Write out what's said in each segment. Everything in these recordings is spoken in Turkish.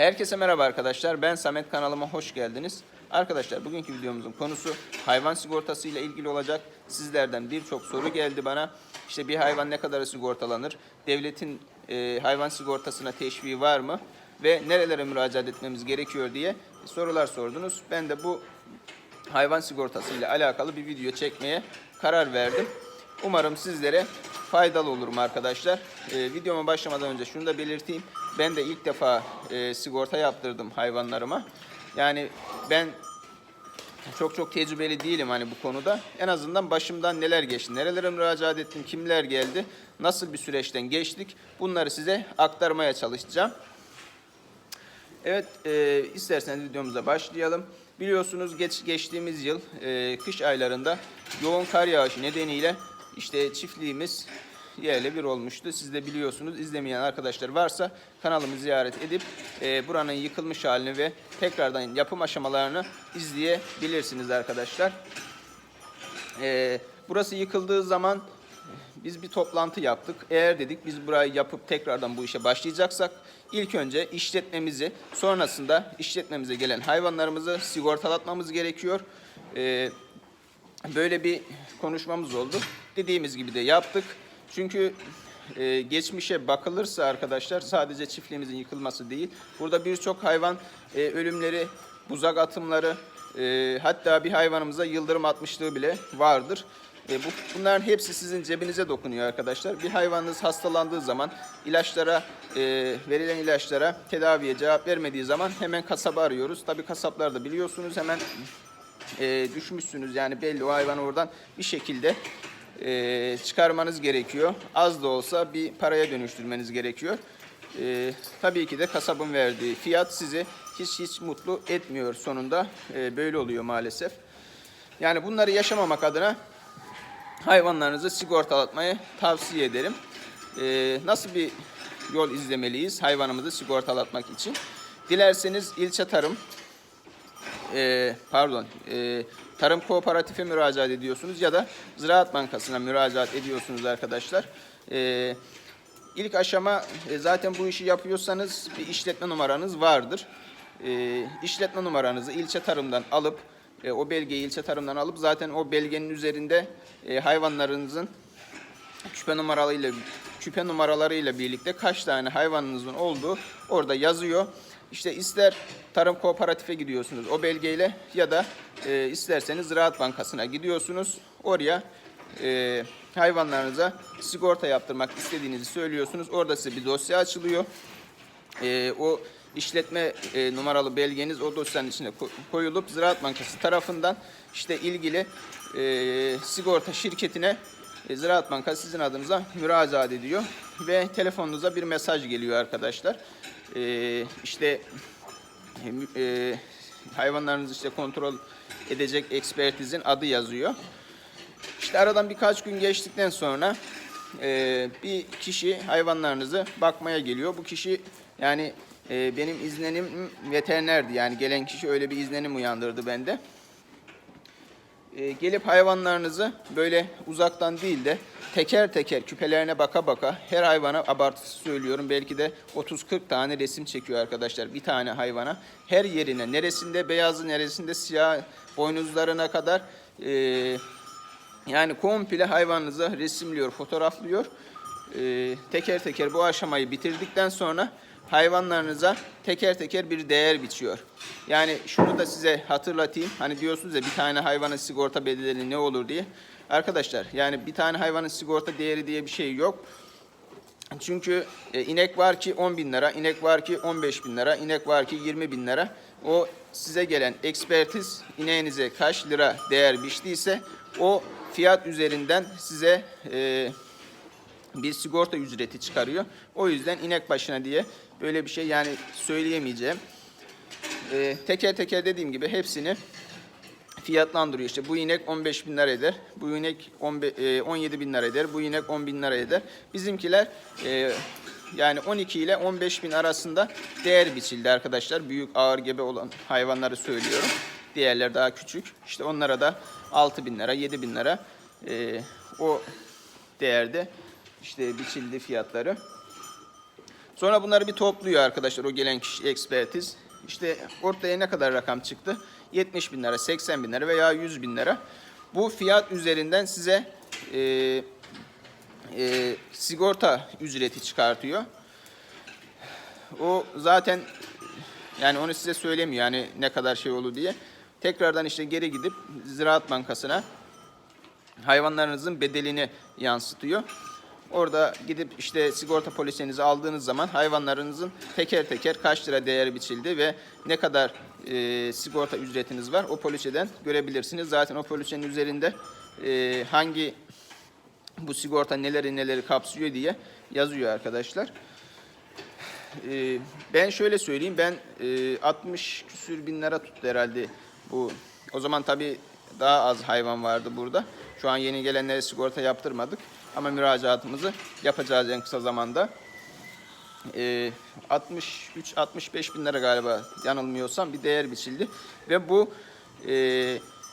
Herkese merhaba arkadaşlar. Ben Samet kanalıma hoş geldiniz. Arkadaşlar bugünkü videomuzun konusu hayvan sigortası ile ilgili olacak. Sizlerden birçok soru geldi bana. İşte bir hayvan ne kadar sigortalanır? Devletin e, hayvan sigortasına teşviği var mı? Ve nerelere müracaat etmemiz gerekiyor diye sorular sordunuz. Ben de bu hayvan sigortası ile alakalı bir video çekmeye karar verdim. Umarım sizlere faydalı olurum arkadaşlar. Ee, videoma başlamadan önce şunu da belirteyim. Ben de ilk defa e, sigorta yaptırdım hayvanlarıma. Yani ben çok çok tecrübeli değilim hani bu konuda. En azından başımdan neler geçti, nerelere müracaat ettim, kimler geldi, nasıl bir süreçten geçtik bunları size aktarmaya çalışacağım. Evet, e, isterseniz videomuza başlayalım. Biliyorsunuz geç, geçtiğimiz yıl e, kış aylarında yoğun kar yağışı nedeniyle işte çiftliğimiz yerle bir olmuştu. Siz de biliyorsunuz. İzlemeyen arkadaşlar varsa kanalımı ziyaret edip e, buranın yıkılmış halini ve tekrardan yapım aşamalarını izleyebilirsiniz arkadaşlar. E, burası yıkıldığı zaman biz bir toplantı yaptık. Eğer dedik biz burayı yapıp tekrardan bu işe başlayacaksak ilk önce işletmemizi sonrasında işletmemize gelen hayvanlarımızı sigortalatmamız gerekiyor. Ee, böyle bir konuşmamız oldu. Dediğimiz gibi de yaptık. Çünkü e, geçmişe bakılırsa arkadaşlar sadece çiftliğimizin yıkılması değil. Burada birçok hayvan e, ölümleri, buzak atımları, e, hatta bir hayvanımıza yıldırım atmışlığı bile vardır. E, bu, bunların hepsi sizin cebinize dokunuyor arkadaşlar. Bir hayvanınız hastalandığı zaman ilaçlara, e, verilen ilaçlara tedaviye cevap vermediği zaman hemen kasabı arıyoruz. Tabii kasaplar da biliyorsunuz hemen e, düşmüşsünüz yani belli o hayvanı oradan bir şekilde e, çıkarmanız gerekiyor. Az da olsa bir paraya dönüştürmeniz gerekiyor. E, tabii ki de kasabın verdiği fiyat sizi hiç hiç mutlu etmiyor sonunda. E, böyle oluyor maalesef. Yani bunları yaşamamak adına hayvanlarınızı sigortalatmayı tavsiye ederim. Ee, nasıl bir yol izlemeliyiz hayvanımızı sigortalatmak için? Dilerseniz ilçe tarım, e, pardon, e, tarım kooperatife müracaat ediyorsunuz ya da Ziraat Bankası'na müracaat ediyorsunuz arkadaşlar. E, ilk aşama e, zaten bu işi yapıyorsanız bir işletme numaranız vardır. E, işletme numaranızı ilçe tarımdan alıp e, o belgeyi ilçe tarımdan alıp zaten o belgenin üzerinde e, hayvanlarınızın küpe numaralarıyla küpe numaralarıyla birlikte kaç tane hayvanınızın olduğu orada yazıyor. İşte ister tarım kooperatife gidiyorsunuz o belgeyle ya da e, isterseniz Ziraat Bankası'na gidiyorsunuz. Oraya e, hayvanlarınıza sigorta yaptırmak istediğinizi söylüyorsunuz. Orada size bir dosya açılıyor. E, o işletme e, numaralı belgeniz o dosyanın içine ko- koyulup Ziraat Bankası tarafından işte ilgili e, sigorta şirketine e, Ziraat Bankası sizin adınıza müracaat ediyor ve telefonunuza bir mesaj geliyor arkadaşlar. E, işte e, hayvanlarınızı işte kontrol edecek ekspertizin adı yazıyor. İşte aradan birkaç gün geçtikten sonra e, bir kişi hayvanlarınızı bakmaya geliyor. Bu kişi yani e, benim izlenim veterinerdi. Yani gelen kişi öyle bir izlenim uyandırdı bende. E, gelip hayvanlarınızı böyle uzaktan değil de teker teker küpelerine baka baka her hayvana abartısı söylüyorum belki de 30-40 tane resim çekiyor arkadaşlar bir tane hayvana. Her yerine neresinde beyazı neresinde siyah boynuzlarına kadar e, yani komple hayvanınızı resimliyor, fotoğraflıyor. Ee, teker teker bu aşamayı bitirdikten sonra hayvanlarınıza teker teker bir değer biçiyor. Yani şunu da size hatırlatayım. Hani diyorsunuz ya bir tane hayvanın sigorta bedeli ne olur diye. Arkadaşlar yani bir tane hayvanın sigorta değeri diye bir şey yok. Çünkü e, inek var ki 10 bin lira, inek var ki 15 bin lira, inek var ki 20 bin lira. O size gelen ekspertiz ineğinize kaç lira değer biçtiyse o fiyat üzerinden size e, bir sigorta ücreti çıkarıyor. O yüzden inek başına diye böyle bir şey yani söyleyemeyeceğim. E, teker teker dediğim gibi hepsini fiyatlandırıyor. İşte bu inek 15 bin lira eder, bu inek 15, e, 17 bin lira eder, bu inek 10 bin lira eder. Bizimkiler e, yani 12 ile 15 bin arasında değer biçildi arkadaşlar. Büyük ağır gebe olan hayvanları söylüyorum. Diğerler daha küçük. İşte onlara da 6 bin lira, 7 bin lira e, o değerde işte biçildi fiyatları. Sonra bunları bir topluyor arkadaşlar o gelen kişi ekspertiz. İşte ortaya ne kadar rakam çıktı? 70 bin lira, 80 bin lira veya 100 bin lira. Bu fiyat üzerinden size e, e, sigorta ücreti çıkartıyor. O zaten yani onu size söylemiyor yani ne kadar şey olur diye. Tekrardan işte geri gidip Ziraat Bankası'na hayvanlarınızın bedelini yansıtıyor. Orada gidip işte sigorta polisinizi aldığınız zaman hayvanlarınızın teker teker kaç lira değer biçildi ve ne kadar e, sigorta ücretiniz var o poliçeden görebilirsiniz. Zaten o poliçenin üzerinde e, hangi bu sigorta neleri neleri kapsıyor diye yazıyor arkadaşlar. Ee, ben şöyle söyleyeyim ben e, 60 küsür bin lira tuttu herhalde bu. O zaman tabii daha az hayvan vardı burada. Şu an yeni gelenlere sigorta yaptırmadık ama müracaatımızı yapacağız en kısa zamanda. Ee, 63-65 bin lira galiba yanılmıyorsam bir değer biçildi ve bu e,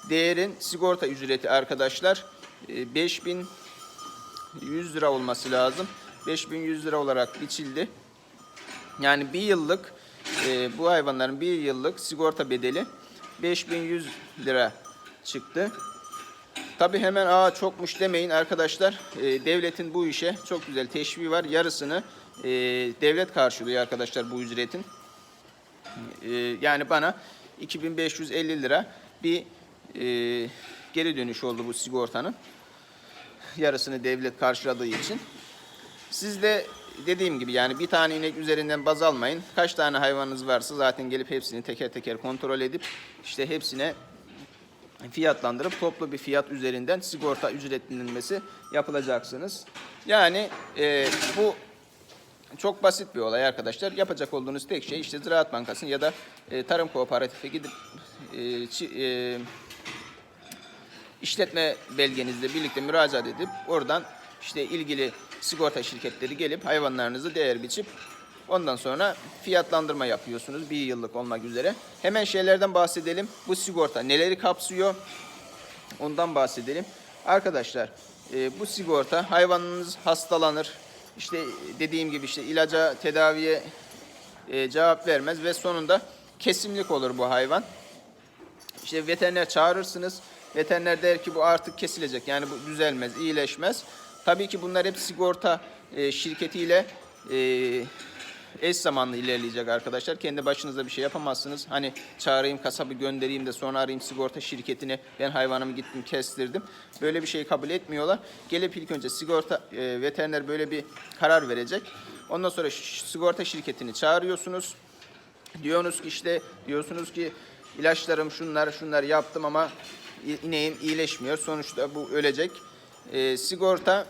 değerin sigorta ücreti arkadaşlar e, 5100 lira olması lazım. 5100 lira olarak biçildi. Yani bir yıllık e, bu hayvanların bir yıllık sigorta bedeli 5100 lira çıktı. Tabi hemen aa çokmuş demeyin arkadaşlar. E, devletin bu işe çok güzel teşviği var. Yarısını e, devlet karşılıyor arkadaşlar bu ücretin. E, yani bana 2550 lira bir e, geri dönüş oldu bu sigortanın. Yarısını devlet karşıladığı için. Siz de dediğim gibi yani bir tane inek üzerinden baz almayın. Kaç tane hayvanınız varsa zaten gelip hepsini teker teker kontrol edip işte hepsine fiyatlandırıp toplu bir fiyat üzerinden sigorta ücretlenilmesi yapılacaksınız. Yani e, bu çok basit bir olay arkadaşlar. Yapacak olduğunuz tek şey işte Ziraat Bankası'nın ya da e, Tarım Kooperatifi gidip e, çi- e, işletme belgenizle birlikte müracaat edip oradan işte ilgili sigorta şirketleri gelip hayvanlarınızı değer biçip ondan sonra fiyatlandırma yapıyorsunuz bir yıllık olmak üzere. Hemen şeylerden bahsedelim. Bu sigorta neleri kapsıyor? Ondan bahsedelim. Arkadaşlar e, bu sigorta hayvanınız hastalanır. İşte dediğim gibi işte ilaca, tedaviye e, cevap vermez ve sonunda kesimlik olur bu hayvan. İşte veteriner çağırırsınız. Veteriner der ki bu artık kesilecek. Yani bu düzelmez, iyileşmez. Tabii ki bunlar hep sigorta e, şirketiyle e, eş zamanlı ilerleyecek arkadaşlar. Kendi başınıza bir şey yapamazsınız. Hani çağırayım kasabı göndereyim de sonra arayayım sigorta şirketine ben hayvanımı gittim kestirdim. Böyle bir şey kabul etmiyorlar. Gelip ilk önce sigorta e, veteriner böyle bir karar verecek. Ondan sonra sigorta şirketini çağırıyorsunuz. Diyorsunuz ki işte diyorsunuz ki ilaçlarım şunlar şunlar yaptım ama ineğim iyileşmiyor. Sonuçta bu ölecek. Ee, sigorta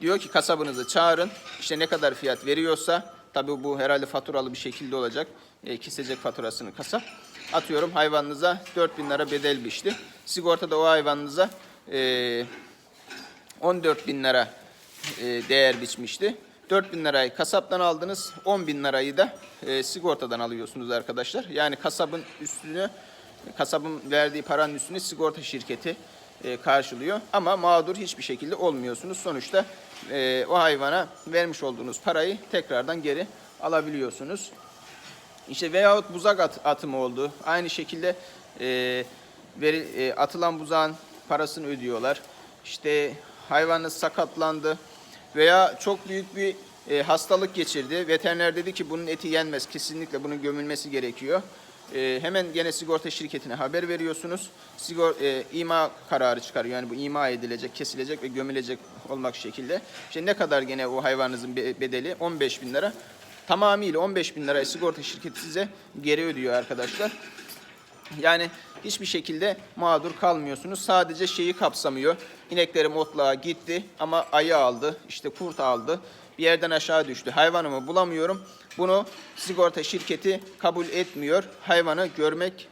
diyor ki kasabınızı çağırın. İşte ne kadar fiyat veriyorsa tabii bu herhalde faturalı bir şekilde olacak. Ee, kesecek faturasını kasap. Atıyorum hayvanınıza 4000 lira bedel biçti. Sigorta da o hayvanınıza e, 14 bin lira e, değer biçmişti. 4 bin lirayı kasaptan aldınız, 10 bin lirayı da e, sigortadan alıyorsunuz arkadaşlar. Yani kasabın üstünü, kasabın verdiği paranın üstünü sigorta şirketi e, karşılıyor. Ama mağdur hiçbir şekilde olmuyorsunuz. Sonuçta e, o hayvana vermiş olduğunuz parayı tekrardan geri alabiliyorsunuz. İşte veyahut buzak at, atımı oldu. Aynı şekilde e, veri, e, atılan buzağın parasını ödüyorlar. İşte hayvanınız sakatlandı veya çok büyük bir e, hastalık geçirdi. Veteriner dedi ki bunun eti yenmez. Kesinlikle bunun gömülmesi gerekiyor. E, hemen gene sigorta şirketine haber veriyorsunuz. Sigor, e, ima kararı çıkarıyor. Yani bu ima edilecek, kesilecek ve gömülecek olmak şekilde. İşte ne kadar gene o hayvanınızın be- bedeli? 15 bin lira. Tamamıyla 15 bin lirayı sigorta şirketi size geri ödüyor arkadaşlar. Yani hiçbir şekilde mağdur kalmıyorsunuz. Sadece şeyi kapsamıyor. İneklerim otluğa gitti ama ayı aldı, işte kurt aldı. Bir yerden aşağı düştü. Hayvanımı bulamıyorum. Bunu sigorta şirketi kabul etmiyor. Hayvanı görmek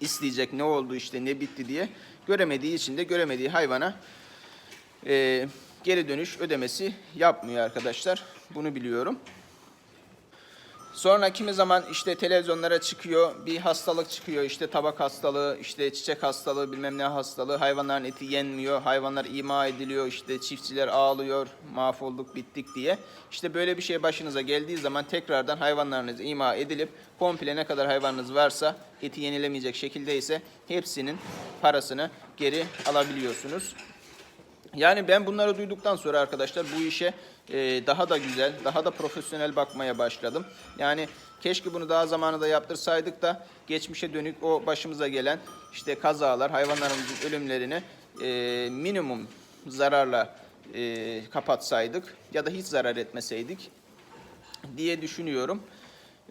isteyecek ne oldu işte ne bitti diye. Göremediği için de göremediği hayvana e, geri dönüş ödemesi yapmıyor arkadaşlar. Bunu biliyorum. Sonra kimi zaman işte televizyonlara çıkıyor, bir hastalık çıkıyor, işte tabak hastalığı, işte çiçek hastalığı, bilmem ne hastalığı, hayvanların eti yenmiyor, hayvanlar ima ediliyor, işte çiftçiler ağlıyor, mahvolduk, bittik diye. İşte böyle bir şey başınıza geldiği zaman tekrardan hayvanlarınız ima edilip komple ne kadar hayvanınız varsa eti yenilemeyecek şekilde ise hepsinin parasını geri alabiliyorsunuz. Yani ben bunları duyduktan sonra arkadaşlar bu işe e, daha da güzel, daha da profesyonel bakmaya başladım. Yani keşke bunu daha zamanında yaptırsaydık da geçmişe dönük o başımıza gelen işte kazalar, hayvanlarımızın ölümlerini e, minimum zararla e, kapatsaydık ya da hiç zarar etmeseydik diye düşünüyorum.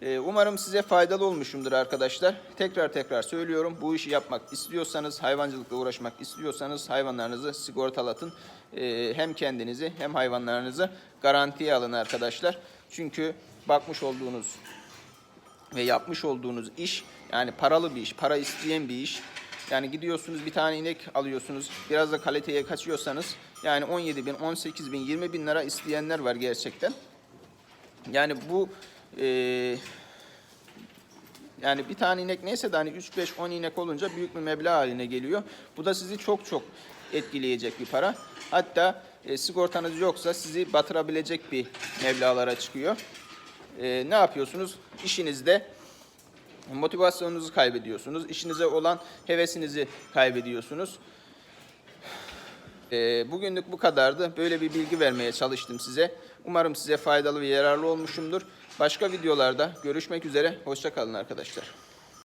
Ee, Umarım size faydalı olmuşumdur arkadaşlar. Tekrar tekrar söylüyorum. Bu işi yapmak istiyorsanız, hayvancılıkla uğraşmak istiyorsanız hayvanlarınızı sigortalatın. Ee, Hem kendinizi hem hayvanlarınızı garantiye alın arkadaşlar. Çünkü bakmış olduğunuz ve yapmış olduğunuz iş yani paralı bir iş, para isteyen bir iş. Yani gidiyorsunuz bir tane inek alıyorsunuz. Biraz da kaliteye kaçıyorsanız yani 17 bin, 18 bin, 20 bin lira isteyenler var gerçekten. Yani bu e, yani bir tane inek neyse de hani 3 5 10 inek olunca büyük bir meblağ haline geliyor. Bu da sizi çok çok etkileyecek bir para. Hatta e, sigortanız yoksa sizi batırabilecek bir meblağlara çıkıyor. E, ne yapıyorsunuz? İşinizde motivasyonunuzu kaybediyorsunuz. İşinize olan hevesinizi kaybediyorsunuz. Ee, bugünlük bu kadardı. Böyle bir bilgi vermeye çalıştım size. Umarım size faydalı ve yararlı olmuşumdur. Başka videolarda görüşmek üzere. Hoşça kalın arkadaşlar.